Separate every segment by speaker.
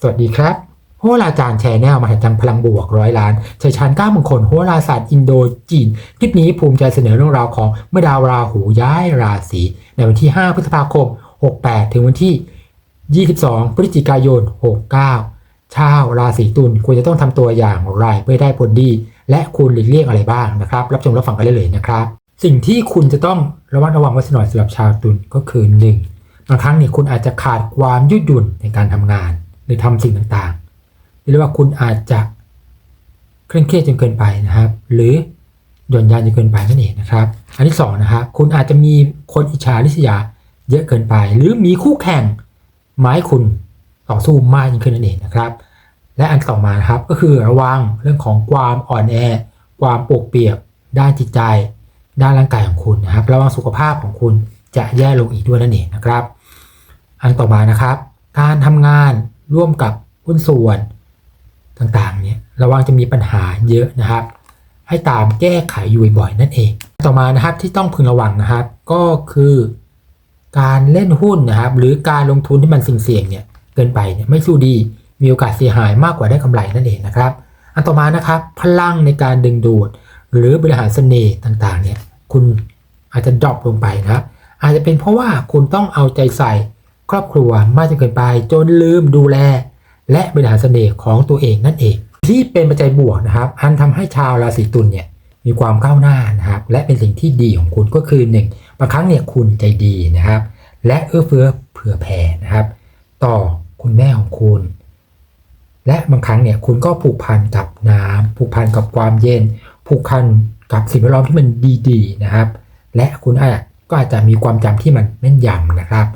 Speaker 1: สวัสดีครับโหราจารย์แชร์แนวมหัศจรรย์พลังบวกร้อยล้านชัยชาญก้ามงคลโหราศาสตร์อินโดจีน คลิปนี้ภูมิใจเสนอเรื่องราวของเมื่อดาวราหูย้ายราศีในวันที่ 5 พฤษภาคม 68 ถึงวันที่ 22 พฤศจิกายน 69 ชาวราศีตุลควรจะต้องทำตัวอย่างไรเพื่อได้ผลดี และคุณหลีกเลี่ยงอะไรบ้างนะครับ รับชมรับฟังกันได้เลยนะครับ สิ่งที่คุณจะต้องระมัดระวังไว้สักหน่อยสำหรับชาวตุลก็คือ 1. บางครั้งเนี่ยคุณอาจจะขาดความยืดหยุ่นในการทำงาน หรือทำสิ่งต่างๆหรือว่าคุณอาจจะเคร่งเครียดจนเกินไปนะครับ หรือหย่อนยานจนเกินไปนั่นเองนะครับ อันที่สองนะครับคุณอาจจะมีคนอิจฉาริษยาเยอะเกินไป หรือมีคู่แข่งไม้คุณต่อสู้มากยิ่งขึ้นนั่นเองนะครับ และอันต่อมานะครับก็คือระวังเรื่องของความอ่อนแอ ความปวกเปียก ด้านจิตใจ ด้านร่างกายของคุณนะครับ ระวังสุขภาพของคุณจะแย่ลงอีกด้วยนั่นเองนะครับ อันต่อมานะครับ การทำงาน ร่วมกับหุ้นส่วนต่างๆเนี่ยระวังจะมีปัญหาเยอะนะครับ ให้ตามแก้ไขอยู่บ่อยๆนั่นเอง ต่อมานะครับที่ต้องพึงระวังนะครับก็คือ การเล่นหุ้นนะครับ หรือการลงทุนที่มันเสี่ยงๆเนี่ยเกินไปเนี่ยไม่สู้ดีมีโอกาสเสียหายมากกว่าได้กำไรนั่นเองนะครับ อันต่อมานะครับพลังในการดึงดูด หรือบริหารเสน่ห์ต่างๆเนี่ยคุณอาจจะดรอปลงไปนะครับอาจจะเป็นเพราะว่าคุณต้องเอาใจใส่ ครอบครัวมากจนเกินไปจนลืมดูแล และบริหารเสน่ห์ของตัวเองนั่นเอง ที่เป็นปัจจัยบวกนะครับอันทำให้ชาวราศีตุลเนี่ยมีความก้าวหน้านะครับและเป็นสิ่งที่ดีของคุณก็คือหนึ่งบางครั้งเนี่ยคุณใจดีนะครับ และเอื้อเฟื้อเผื่อแผ่นะครับ ต่อคุณแม่ของคุณ และบางครั้งเนี่ยคุณก็ผูกพันกับน้ำผูกพันกับความเย็น ผูกพันกับสิ่งแวดล้อมที่มันดีๆนะครับ และคุณอาจก็อาจจะมีความจำที่มันแม่นยำนะครับ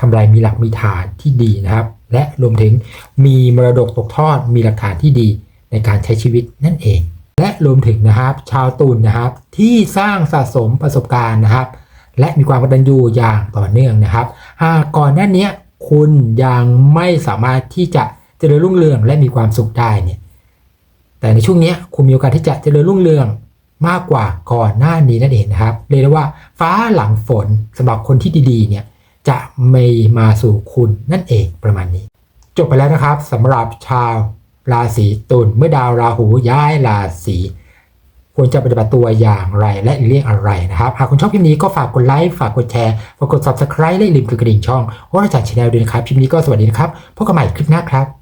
Speaker 1: ทำอะไรมีหลักมีฐานที่ดีนะครับ และรวมถึงมีมรดกตกทอดมีหลักฐานที่ดีในการใช้ชีวิตนั่นเอง และรวมถึงนะครับ ชาวตุลนนะครับที่สร้างสะสมประสบการณ์นะครับ และมีความกตัญญูอย่างต่อเนื่องนะครับหากก่อนหน้านี้คุณยังไม่สามารถที่จะเจริญรุ่งเรืองและมีความสุขได้เนี่ยแต่ในช่วงนี้คุณมีโอกาสที่จะเจริญรุ่งเรืองมากกว่าก่อนหน้านี้นั่นเองนะครับเรียกได้ว่าฟ้าหลังฝนสำหรับคนที่ดีๆเนี่ย จะไม่มาสู่คุณนั่นเองประมาณนี้ จบไปแล้วนะครับสำหรับชาวราศีตุลเมื่อดาวราหูย้ายราศีควรจะปฏิบัติตัวอย่างไรและเลี่ยงอะไรนะครับ หากคุณชอบคลิปนี้ก็ฝากกดไลค์ฝากกดแชร์ฝากกด subscribe และลืมกดกระดิ่งช่องโหราจารย์ชาแนลด้วยนะครับคลิปนี้ก็สวัสดีนะครับพบกันใหม่คลิปหน้าครับ